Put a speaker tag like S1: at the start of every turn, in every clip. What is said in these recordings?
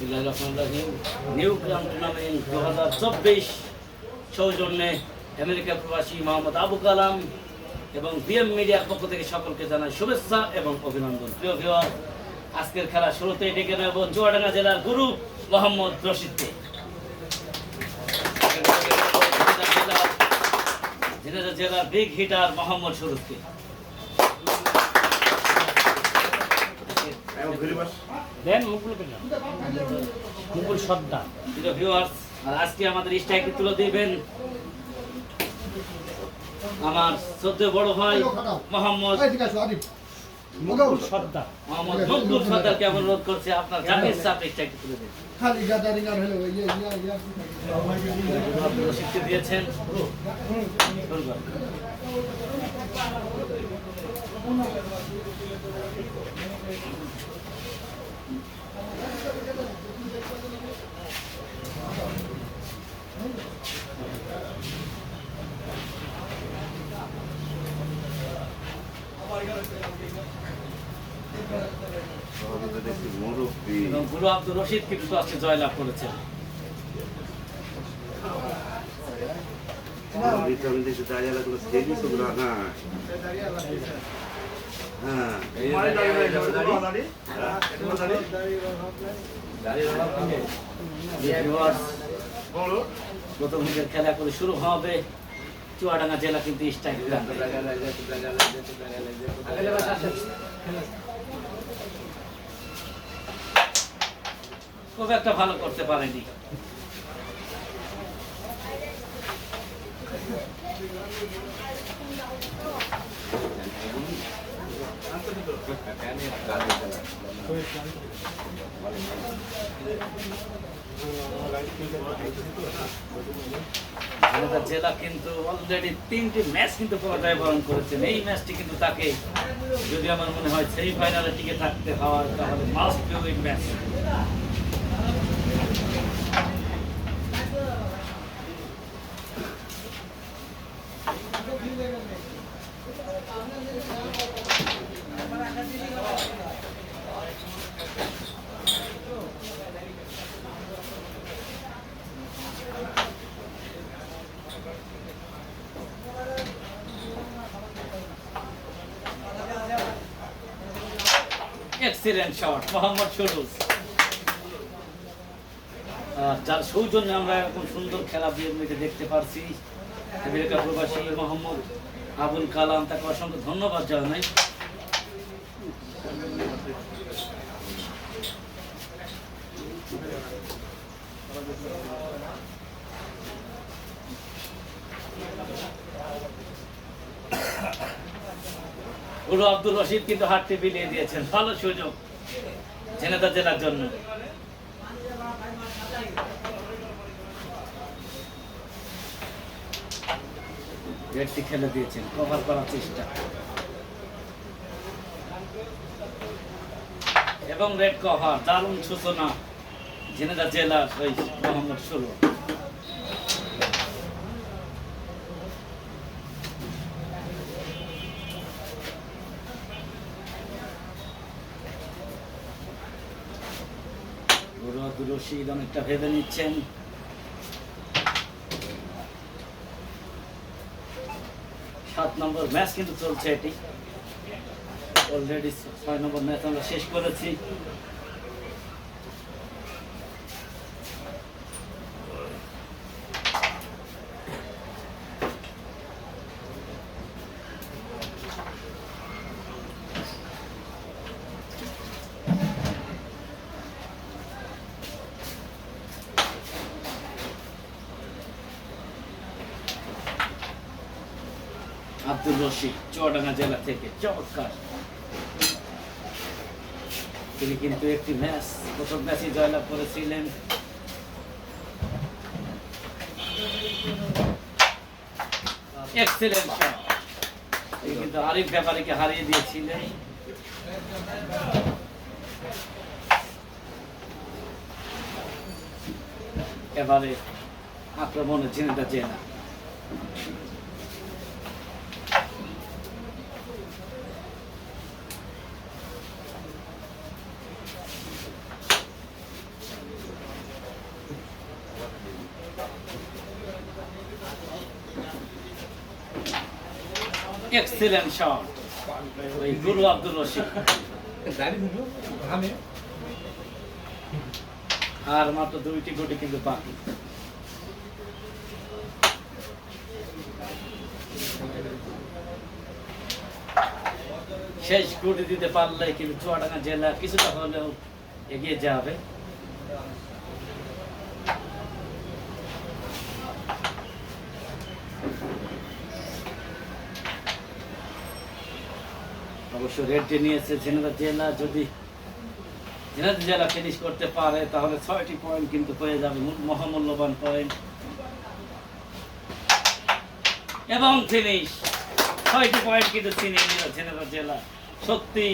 S1: New গ্রাম tournament দু হাজার চব্বিশ সৌজন্যে আমেরিকা প্রবাসী মোহাম্মদ আবু কালাম এবং বিএম মিডিয়ার পক্ষ থেকে সকলকে জানাই শুভেচ্ছা এবং অভিনন্দন প্রিয় ভিওয়ার আজকের খেলা শুরুতেই ডেকে নেব চুয়াডাঙ্গা জেলার গুরু মোহাম্মদ রশিদকে ঝিনাইদহ জেলার বিগ হিটার মোহাম্মদ শরুফকে দেন মুকুল মুকুল সর্দার। প্রিয় ভিউয়ার্স আর আজকে আমাদের স্ট্রাইকে তুলে দিবেন। আমার সদ্য বড় ভাই মোহাম্মদ মুকুল সর্দার। মোহাম্মদ মুকুল সর্দারকে আমি অনুরোধ করছি আপনার জাতির সাথে স্ট্রাইকে তুলে দেন।
S2: খালি গাদারিং আর হলো ইয়ে ইয়া ইয়া
S1: আপনি দিয়েছেন। শুরু করেন। এবং গুরু আব্দুর রশিদ কিন্তু আজকে জয়লাভ করেছেন। খেলা করে শুরু হবে চুয়াডাঙ্গা জেলা কিন্তু স্ট্রাইক খুব একটা ভালো করতে পারেনি। জেলা কিন্তু অলরেডি তিনটি ম্যাচ কিন্তু পরাজয় বরণ করেছেন। এই ম্যাচটি কিন্তু তাকে, যদি আমার মনে হয় সেই ফাইনালে টিকে থাকতে হয় তাহলে must be match excellent shot Mohammad Saruj যার সৌজন্যে আমরা এরকম সুন্দর খেলা বিএমএতে দেখতে পারছি। আমেরিকা প্রবাসী মোহাম্মদ আবুল কালাম, তাকে অসংখ্য ধন্যবাদ জানাই। গুরু আব্দুল রশিদ কিন্তু হাতটি বিলিয়ে দিয়েছেন। ভালো সুযোগ ঝিনাইদহ জেলার জন্য। রেডটি খেলে দিয়েছেন। কভার করার চেষ্টা। এবং রেড কভার দারুণ সূচনা ঝিনাইদহ জেলার ওই মোহাম্মদ সুরু রশিদ অনেকটা ভেবে নিচ্ছেন। সাত নম্বর ম্যাচ কিন্তু চলছে এটি। অলরেডি ছয় নম্বর ম্যাচ আমরা শেষ করেছি। আব্দুল রশিদ, চুয়াডাঙ্গা জেলা থেকে। চমৎকার। তিনি কিন্তু একটি ম্যাচ, প্রথম ম্যাচে জয়লাভ করেছিলেন। এক্সেলেন্ট কিন্তু আরিফ ব্যাপারীকে হারিয়ে দিয়েছিলেন। এবারে আক্রমণে জেনেটা জেনা। এক্সিলেন্ট শট ওই গুরু আব্দুল আর মাত্র দুইটি গুটি কিন্তু বাকি। শেষ গুটি দিতে পারলে কিন্তু চুয়াডাঙ্গা জেলা কিছুটা হলেও এগিয়ে যাবে। অবশ্য রেড নিয়েছে। ঝিনাইদহ জেলা যদি ঝিনাইদহ জেলা ফিনিশ করতে পারে, তাহলে ছয়টি পয়েন্ট কিন্তু পেয়ে যাবে। মহামূল্যবান পয়েন্ট এবং ফিনিশ ছয়টি পয়েন্ট কিন্তু ছিনিয়ে নিল ঝিনাইদহ জেলা। সত্যি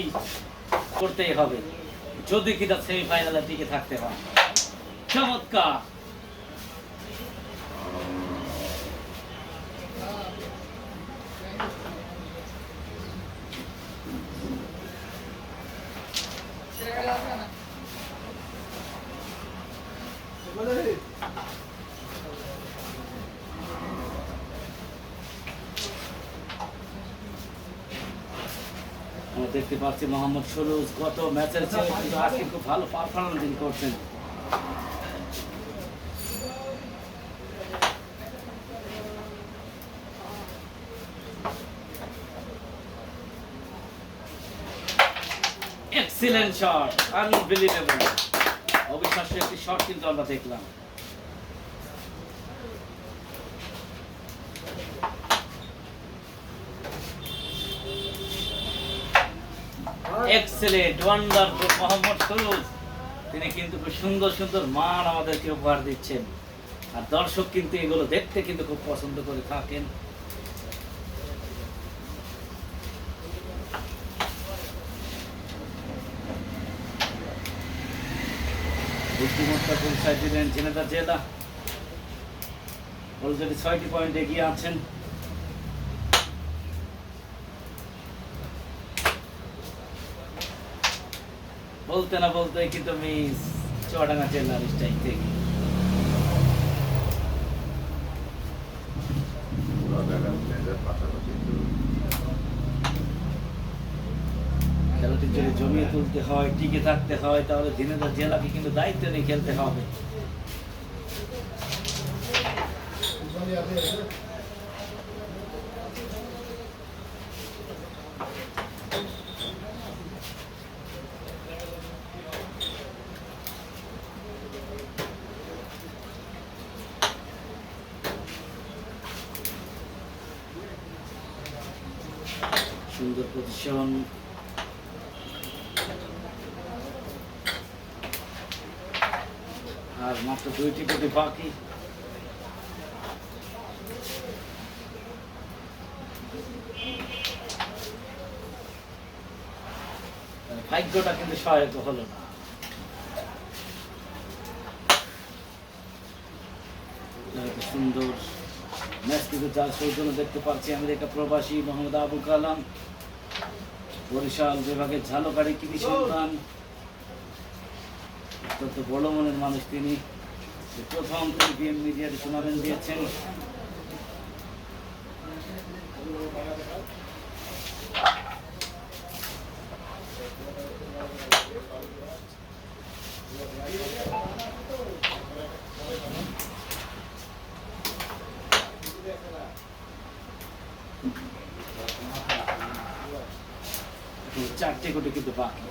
S1: করতেই হবে। যদি কিনা সেমিফাইনালে টিকে থাকতে হয়। চমৎকার। দেখতে পাচ্ছি মোহাম্মদ সুরুজ। গত ম্যাচের কিন্তু আজকে খুব ভালো পারফরমেন্স তিনি করছেন। এক্সিলেন্ট শট আনবিলিভেবল অবিশ্বাস্য একটি শট কিন্তু আমরা দেখলাম। এক্সেলেন্ট ওয়ান্ডারফুল মোহাম্মদ তিনি কিন্তু খুব সুন্দর সুন্দর মান আমাদেরকে উপহার দিচ্ছেন। আর দর্শক কিন্তু এগুলো দেখতে কিন্তু খুব পছন্দ করে থাকেন। বুদ্ধিমত্তা পরিচয় দিলেন জেলা অলরেডি ছয়টি পয়েন্ট এগিয়ে আছেন। বলতে না বলতে কিন্তু মিস চুয়াডাঙ্গা জেলার স্টাইল থেকে। যদি জমিয়ে তুলতে হয়, টিকে থাকতে হয়, তাহলে ঝিনাইদহ জেলাকে কিন্তু দায়িত্ব নিয়ে খেলতে হবে। পজিশন আর মাত্র দুইটি কোটি বাকি ভাগ্যটা কিন্তু সহায়ক হলো না। সুন্দর ম্যাচ কিন্তু যার সৌজন্য দেখতে পাচ্ছি, আমেরিকা প্রবাসী মোহাম্মদ আবুল কালাম। বরিশাল বিভাগের ঝালকাড়ি কৃষি সন্তান, অত্যন্ত বড় মনের মানুষ তিনি। প্রথম তিনি বিএম মিডিয়াতে টুর্নামেন্ট দিয়েছেন তো চারটে কোটি কিন্তু বাকি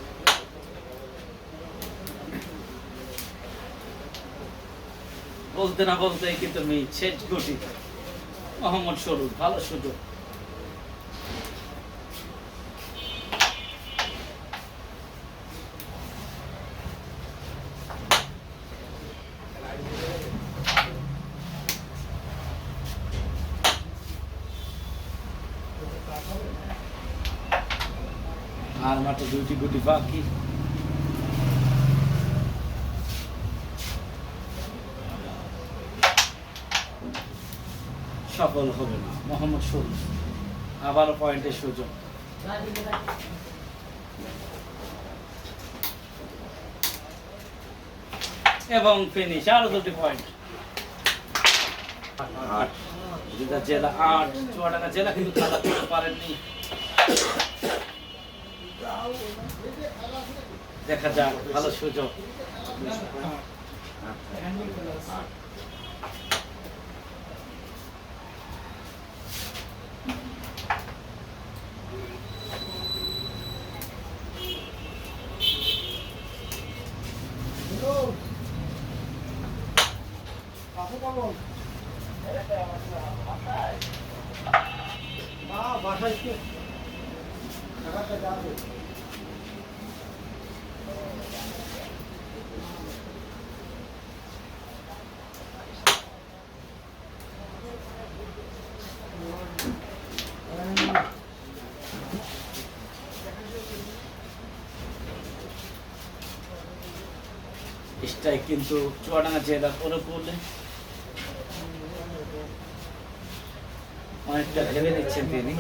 S1: বলতে না বলতে কিন্তু আমি শেষ কোটি মোহাম্মদ সরুর, ভালো সুযোগ। আর মাত্র দুইটি গুটি বাকি। সফল হবে না। মোহাম্মদ সরুর আবারও পয়েন্টের সুযোগ। এবং ফিনিশ আরও দুটি পয়েন্ট জেলা আট। চুয়াডাঙ্গা জেলা কিন্তু খেলা করতে পারেননি। দেখা যাক, ভালো সুযোগ। স্ট্রাইক কিন্তু চুয়াডাঙ্গা জেলা অনুকূলে অনেকটা ভেবে নিচ্ছেন তিনি।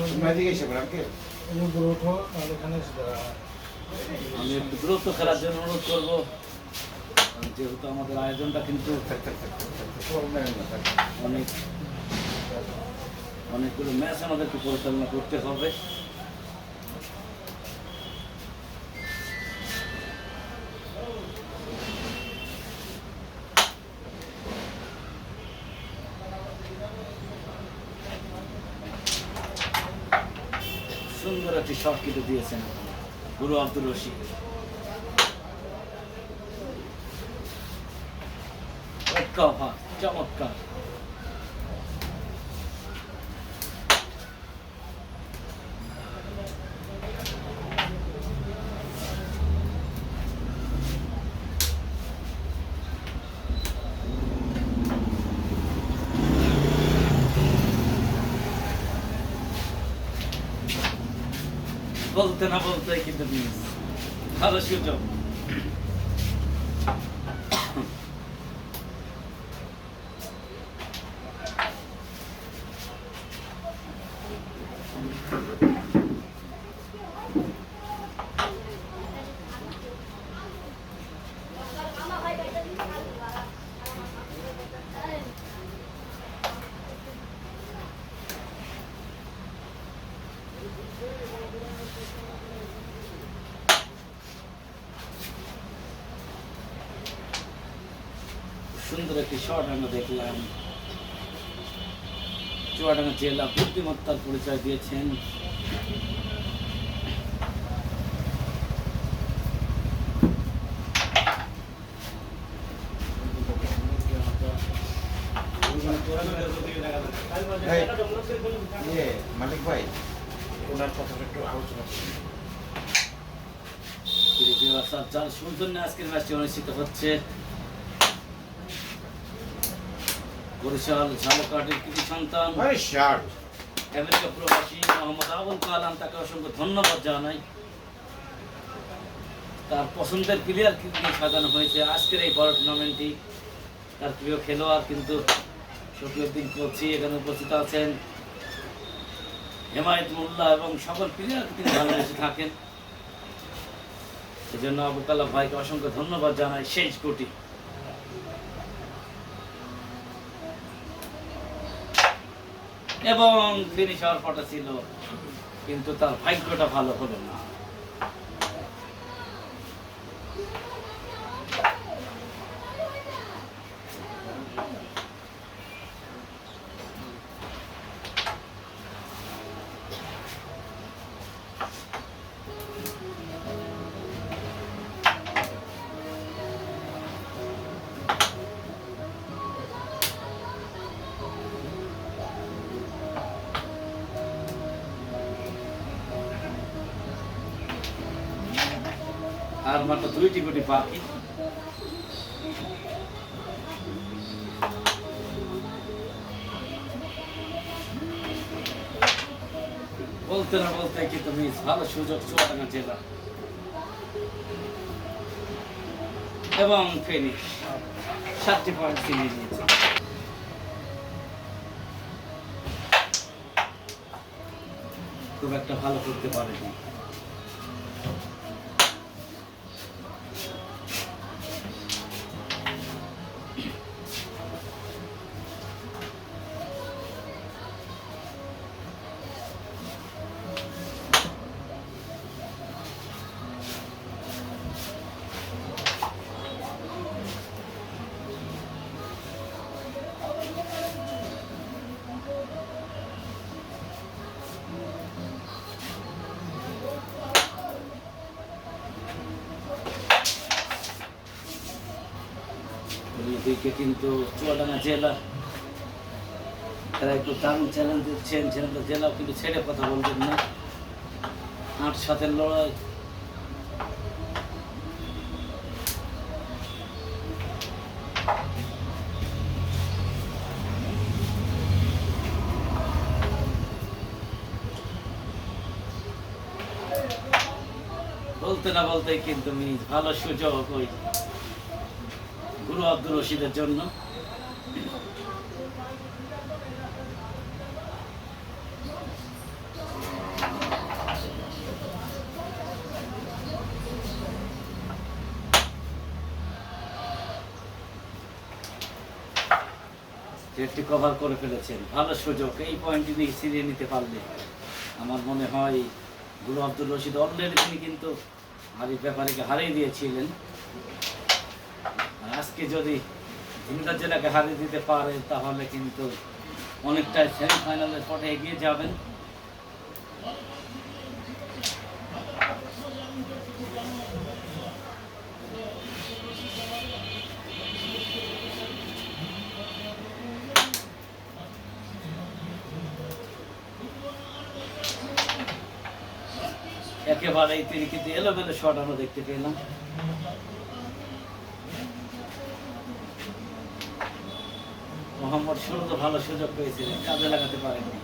S1: আমি একটু দ্রুত খেলার জন্য অনুরোধ করব। যেহেতু আমাদের আয়োজনটা কিন্তু অনেক অনেকগুলো ম্যাচ আমাদেরকে পরিচালনা করতে হবে। সুন্দর একটি দিয়েছেন গুরু আব্দুল রশিদ। চমৎকার। বলতে না বলতে কিন্তু মিস ভালো সুযোগ সুন্দর একটি শট আমরা দেখলাম চুয়াডাঙ্গা জেলা বুদ্ধিমত্তার পরিচয় দিয়েছেন।
S3: মালিক ভাই ওনার কথাটা একটু আলোচনা করুন
S1: প্রিয় দর্শক, যার সৌজন্যে আজকের ম্যাচটি অনুষ্ঠিত হচ্ছে। বরিশাল ঝালকাঠির কৃতি সন্তান। আমেরিকা প্রবাসী মোহাম্মদ আবুল কালাম তাকে অসংখ্য ধন্যবাদ জানাই। তার পছন্দের প্লেয়ার কিন্তু সাজানো হয়েছে। আজকের এই বড় টুর্নামেন্টটি তার প্রিয় খেলোয়াড় কিন্তু শফিউদ্দিন কোচি এখানে উপস্থিত আছেন। হেমায়ত মোল্লা এবং সকল প্লেয়ার তিনি ভালোবেসে থাকেন। সেজন্য আবু কালাম ভাইকে অসংখ্য ধন্যবাদ জানাই। শেষ কোটি এবং ফিনিশ হওয়ার কথা ছিল। কিন্তু তার ভাগ্যটা ভালো হলো না। সুযোগ চুয়াডাঙ্গা জেলা। এবং ফেনি সাতটি পয়েন্ট ছিনিয়ে নিয়েছে খুব একটা ভালো করতে পারেনি। কিন্তু চুয়াডাঙ্গা জেলা তারা একটু দারুণ চ্যালেঞ্জ দিচ্ছেন চ্যালেঞ্জ জেলাও কিন্তু ছেড়ে কথা বলবেন না। আট সাতের লড়াই। বলতে না বলতে কিন্তু ভালো সুযোগ ওই গুরু আব্দুল রশিদের জন্য। কভার করে ফেলেছেন। ভালো সুযোগ। এই পয়েন্টটি নিয়ে সিরিয়ে নিতে পারলে আমার মনে হয় গুরু আব্দুল রশিদ অলরেডি তিনি কিন্তু হারিফ ব্যাপারীকে হারিয়ে দিয়েছিলেন। আজকে যদি ঝিমদার জেলাকে হারিয়ে দিতে পারে তাহলে কিন্তু অনেকটাই সেমিফাইনালের পরে এগিয়ে যাবেন। একেবারেই তিনি কিন্তু এলোমেলো শট আমরা দেখতে পেলাম। মোহাম্মদ শুরু তো ভালো সুযোগ পেয়েছিলেন কাজে লাগাতে পারেননি।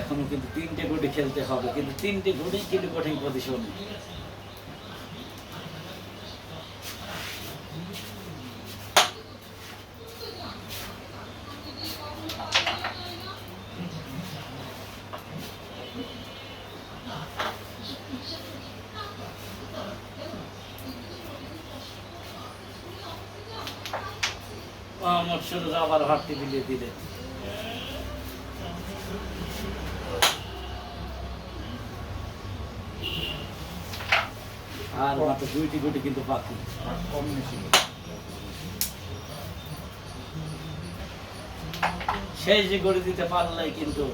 S1: এখনও কিন্তু তিনটে গুটি খেলতে হবে, কিন্তু তিনটে গুটি কিন্তু কঠিন পজিশন মোহাম্মদ হাতটি বিলিয়ে দিলেন আর মাত্র দুইটি গুটি কিন্তু বাকি।
S3: কম
S1: শেষ যে গড়ে দিতে পারলে কিন্তু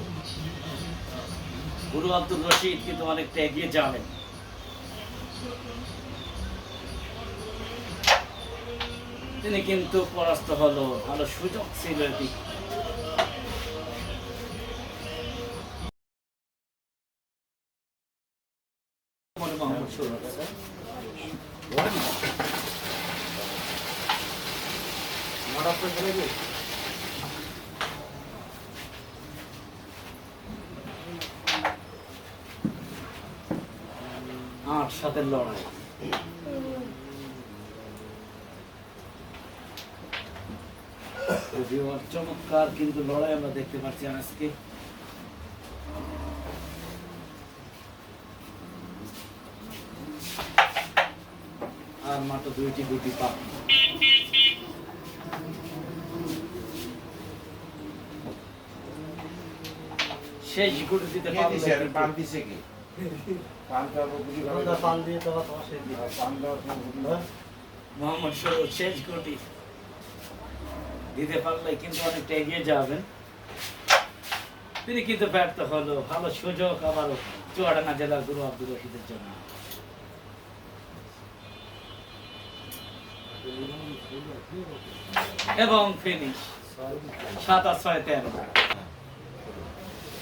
S1: গুরু আব্দুল রশিদ কিন্তু অনেকটা এগিয়ে যাবেন। তিনি কিন্তু পরাস্ত হলো ভালো সুযোগ ছিল এটি। আট সাতের লড়াই যদিও আর চমৎকার কিন্তু লড়াই আমরা দেখতে পাচ্ছি আজকে আর মাত্র দুইটি গুটি পাক শেষ গুটি দিতে
S3: পান দিছে? কি? পান তো বুঝি ভালো
S2: পান দিয়ে দেওয়া তোমার সেই
S3: আর পান।
S1: মোহাম্মদ শেষ গুটি দিতে পারলে কিন্তু অনেকটা এগিয়ে যাবেন। তিনি কিন্তু ব্যর্থ হলো, ভালো সুযোগ আবার চুয়াডাঙ্গা জেলার গুরু আব্দুল রশিদের জন্য। এবং ফিনিশ, সাত আর ছয় তেরো।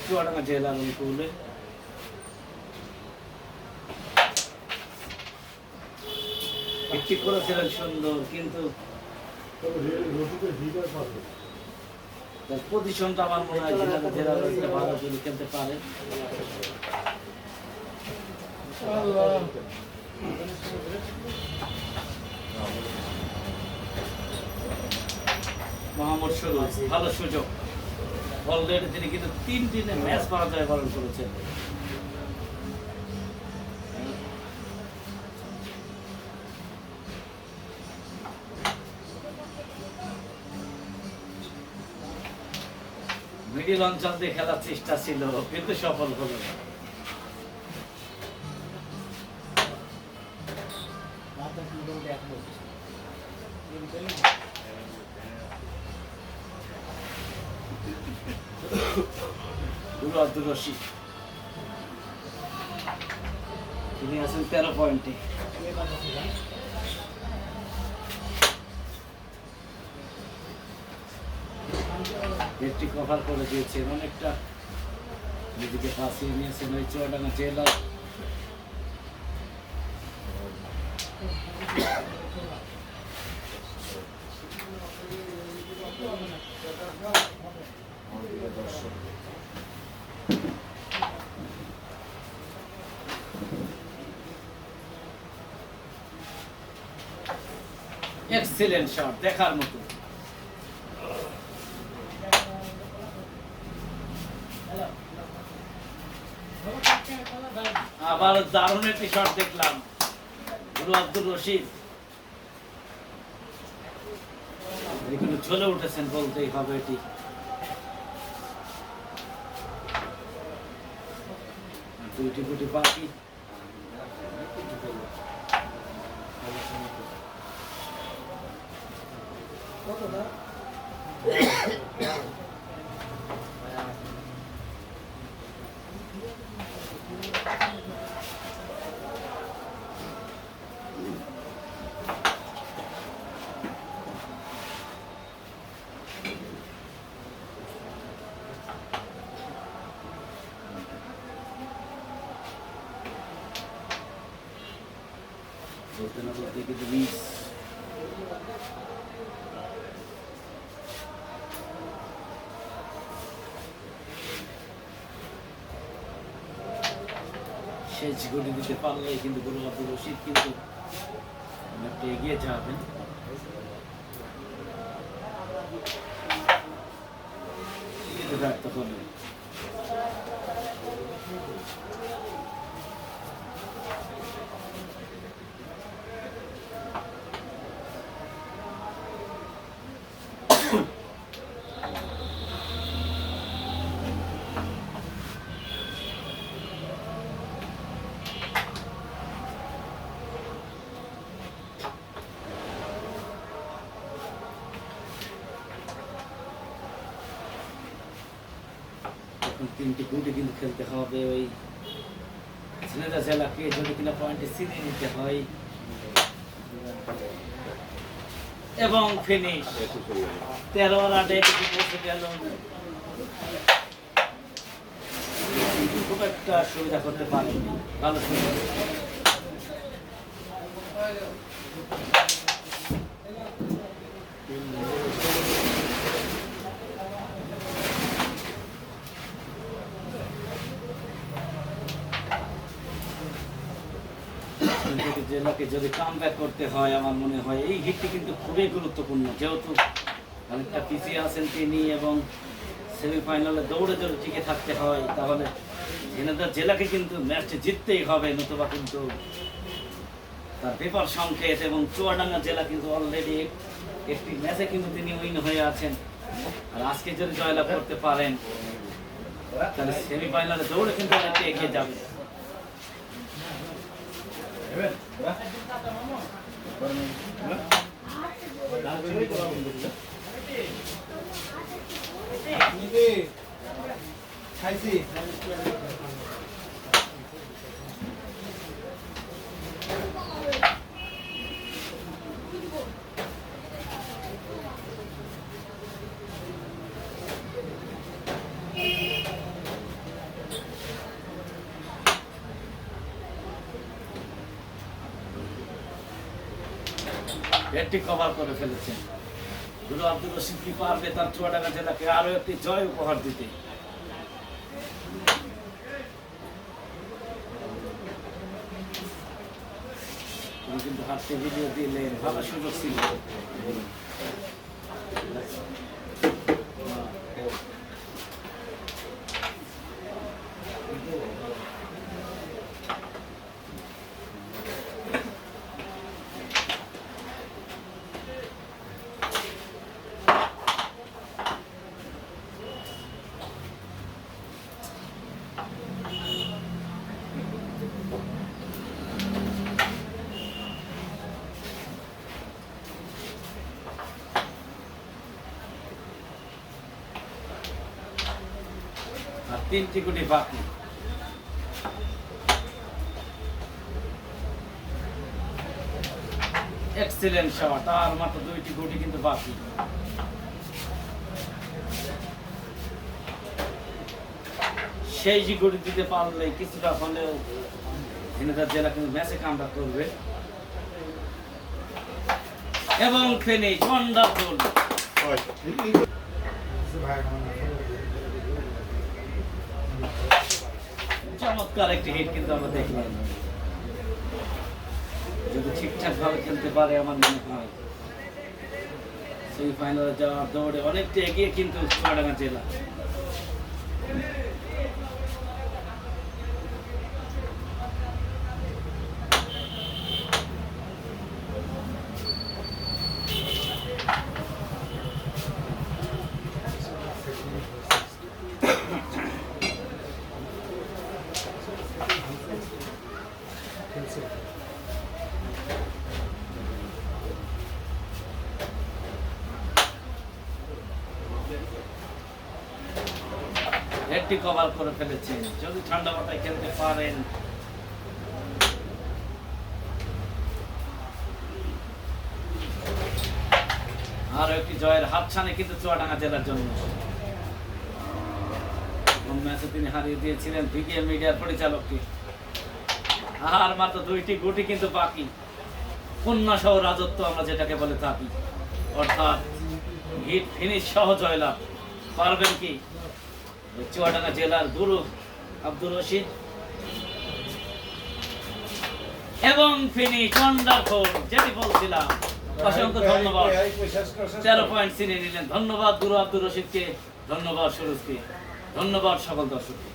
S1: চুয়াডাঙ্গা জেলার অনুকূলে। একটি করেছিলেন সুন্দর, কিন্তু পজিশনটা আমার মনে হয় রয়েছে, ভালো যদি খেলতে পারে। মোহাম্মদ ভালো সুযোগ। অলরেডি তিনি কিন্তু তিন দিনে ম্যাচ পরাজয় বরণ করেছেন। মিডিল অঞ্চল দিয়ে খেলার চেষ্টা ছিল, কিন্তু সফল হলো না। রশিদ তিনি আছেন তেরো পয়েন্টে নেটটি কভার করে দিয়েছেন অনেকটা নিজেকে ফাঁসিয়ে নিয়েছেন ওই চুয়াডাঙ্গা জেলা এক্সিলেন্ট শট দেখার মতো। দারুণ একটি শট দেখলাম। গুরু আব্দুর রশিদ। এখানে চলে উঠেছেন বলতেই হবে এটি। দুইটি গুটি বাকি বলতে না বলতে কিন্তু মিস শেষ গড়ি দিতে পারলে কিন্তু গুরু আব্দুল রশিদ কিন্তু অনেকটা এগিয়ে যাবেন ব্যর্থ হলেন এখন তিনটি গুটি কিন্তু খেলতে হবে ওই ঝিনাইদহ যদি পয়েন্টে ছিনিয়ে নিতে হয়। এবং ফিনিশ তেরো এটুকু পৌঁছে গেল? খুব একটা সুবিধা করতে পারেনি। ভালো সুবিধা। জেলাকে যদি কাম করতে হয়, আমার মনে হয় এই হিটটি কিন্তু খুবই গুরুত্বপূর্ণ। যেহেতু অনেকটা পিছিয়ে আছেন তিনি এবং সেমিফাইনালে দৌড়ে দৌড়ে টিকে থাকতে হয়, তাহলে ঝিনাইদহ জেলাকে কিন্তু ম্যাচটি জিততেই হবে, নতুবা কিন্তু তার পেপার সংকেত এবং চুয়াডাঙ্গা জেলা কিন্তু অলরেডি একটি ম্যাচে কিন্তু তিনি উইন হয়ে আছেন। আর আজকে যদি জয়লাভ করতে পারেন, তাহলে সেমিফাইনালে দৌড়ে কিন্তু এগিয়ে যাবে।
S2: ఇది
S1: একটি কভার করে ফেলেছেন। গুরু আব্দুল রশিদ কি পারবে তার চুয়াডাঙ্গা জেলাকে আরও একটি জয় উপহার দিতে। কিন্তু হাতে ভিডিও দিলেন ভালো সুযোগ ছিল। তিনটি গুটি বাকি। এক্সিলেন্ট শট আর মাত্র দুইটি গুটি কিন্তু বাকি। সেই যে গুটি দিতে পারলে কিছুটা হলেও ঝিনাইদহ জেলা কিন্তু ম্যাচে কামটা করবে। এবং ফিনিশ ওয়ান্ডারফুল চমৎকার একটি হিট কিন্তু আমরা দেখলাম যদি ঠিকঠাক ভাবে খেলতে পারে আমার মনে হয়। সেমিফাইনালে যাওয়ার দৌড়ে অনেকটা এগিয়ে কিন্তু চুয়াডাঙ্গা জেলা। হেডটি কভার করে ফেলেছেন। যদি ঠান্ডা মাথায় খেলতে পারেন। আর একটি জয়ের হাতছানি কিন্তু চুয়াডাঙ্গা জেলার জন্য। ম্যাচে তিনি হারিয়ে দিয়েছিলেন ভিডিএম মিডিয়ার পরিচালককে। আর মাত্র দুইটি গুটি কিন্তু বাকি। কন্যা সহ রাজত্ব আমরা যেটাকে বলে থাকি। অর্থাৎ হিট ফিনিশ সহ জয়লাভ। পারবেন কি? চুয়াডাঙ্গা জেলার গুরু আব্দুর রশিদ। এবং ফিনি ওয়ান্ডারফুল যেটি বলছিলাম অসংখ্য ধন্যবাদ। তেরো পয়েন্ট ছিনিয়ে নিলেন। ধন্যবাদ গুরু আব্দুর রশিদকে ধন্যবাদ সুরজকে ধন্যবাদ সকল দর্শককে।